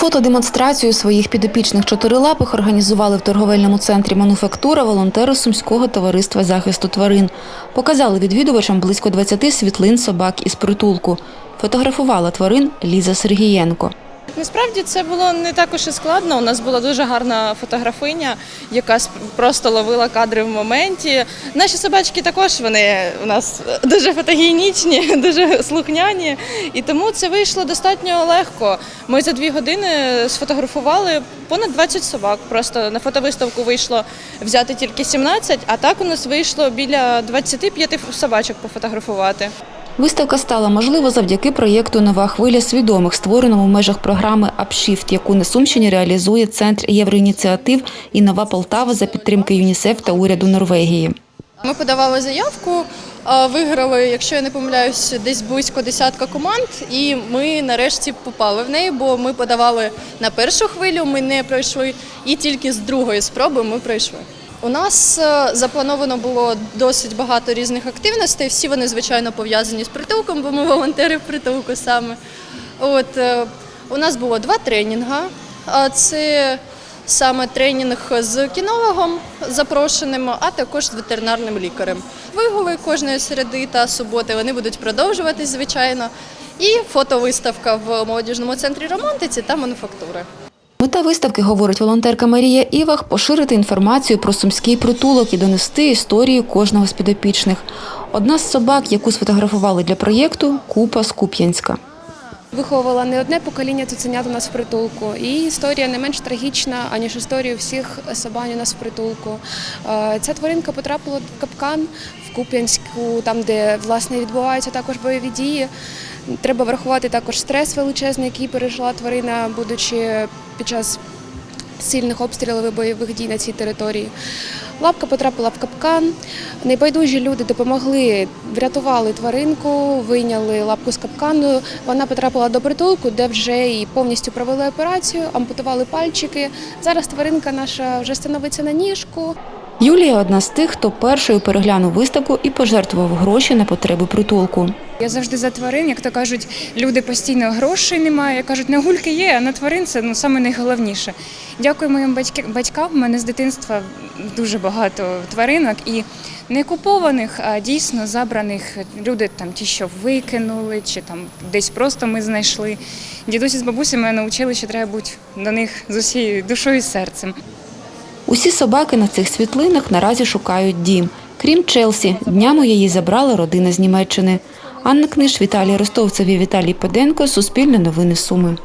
Фотодемонстрацію своїх підопічних чотирилапих організували в торговельному центрі «Мануфактура» волонтери Сумського товариства захисту тварин. Показали відвідувачам близько 20 світлин собак із притулку. Фотографувала тварин Ліза Сергієнко. Насправді це було не також і складно. У нас була дуже гарна фотографиня, яка просто ловила кадри в моменті. Наші собачки також вони у нас дуже фотогенічні, дуже слухняні. І тому це вийшло достатньо легко. Ми за дві години сфотографували понад 20 собак. Просто на фотовиставку вийшло взяти тільки 17, а так у нас вийшло біля 25 собачок пофотографувати. Виставка стала можлива завдяки проєкту Нова хвиля свідомих, створеному в межах програми «Апшіфт», яку на Сумщині реалізує Центр євроініціатив і Нова Полтава за підтримки ЮНІСЕФ та уряду Норвегії. Ми подавали заявку, виграли, якщо я не помиляюсь, десь близько десятка команд, і ми нарешті попали в неї, бо ми подавали на першу хвилю, ми не пройшли, і тільки з другої спроби ми пройшли. У нас е, заплановано було досить багато різних активностей. Всі вони, звичайно, пов'язані з притулком, бо ми волонтери в притулку саме. От е, у нас було два тренінга. А Це саме тренінг з кінологом запрошеним, а також з ветеринарним лікарем. Вигули кожної середи та суботи вони будуть продовжуватись, звичайно. І фотовиставка в молодіжному центрі романтиці та мануфактури. Мета виставки, говорить волонтерка Марія Івах, поширити інформацію про сумський притулок і донести історію кожного з підопічних. Одна з собак, яку сфотографували для проєкту – Купа з Куп'янська. Виховувала не одне покоління цуценят у нас в притулку, і історія не менш трагічна, аніж історію всіх собань у нас в притулку. Е, Ця тваринка потрапила в капкан в Куп'янську, там, де власне відбуваються також бойові дії. Треба врахувати також стрес величезний, який пережила тварина, будучи під час сильних обстрілів і бойових дій на цій території. Лапка потрапила в капкан. Небайдужі люди допомогли, врятували тваринку, вийняли лапку з капкану. Вона потрапила до притулку, де вже і повністю провели операцію, ампутували пальчики. Зараз тваринка наша вже становиться на ніжку. Юлія – одна з тих, хто першою переглянув виставку і пожертвував гроші на потреби притулку. Я завжди за тварин, як то кажуть, люди постійно грошей немає. Кажуть, на гульки є, а на тварин це ну саме найголовніше. Дякую моїм батькам. У мене з дитинства дуже багато тваринок і не купованих, а дійсно забраних. Люди там ті, що викинули, чи там десь просто ми знайшли. Дідусі з бабусями навчили, що треба бути до них з усією душою і серцем. Усі собаки на цих світлинах наразі шукають дім. Крім Челсі, днями її забрала родина з Німеччини. Анна Книж, Віталій Ростовцев і Віталій Педенко. Суспільне новини Суми.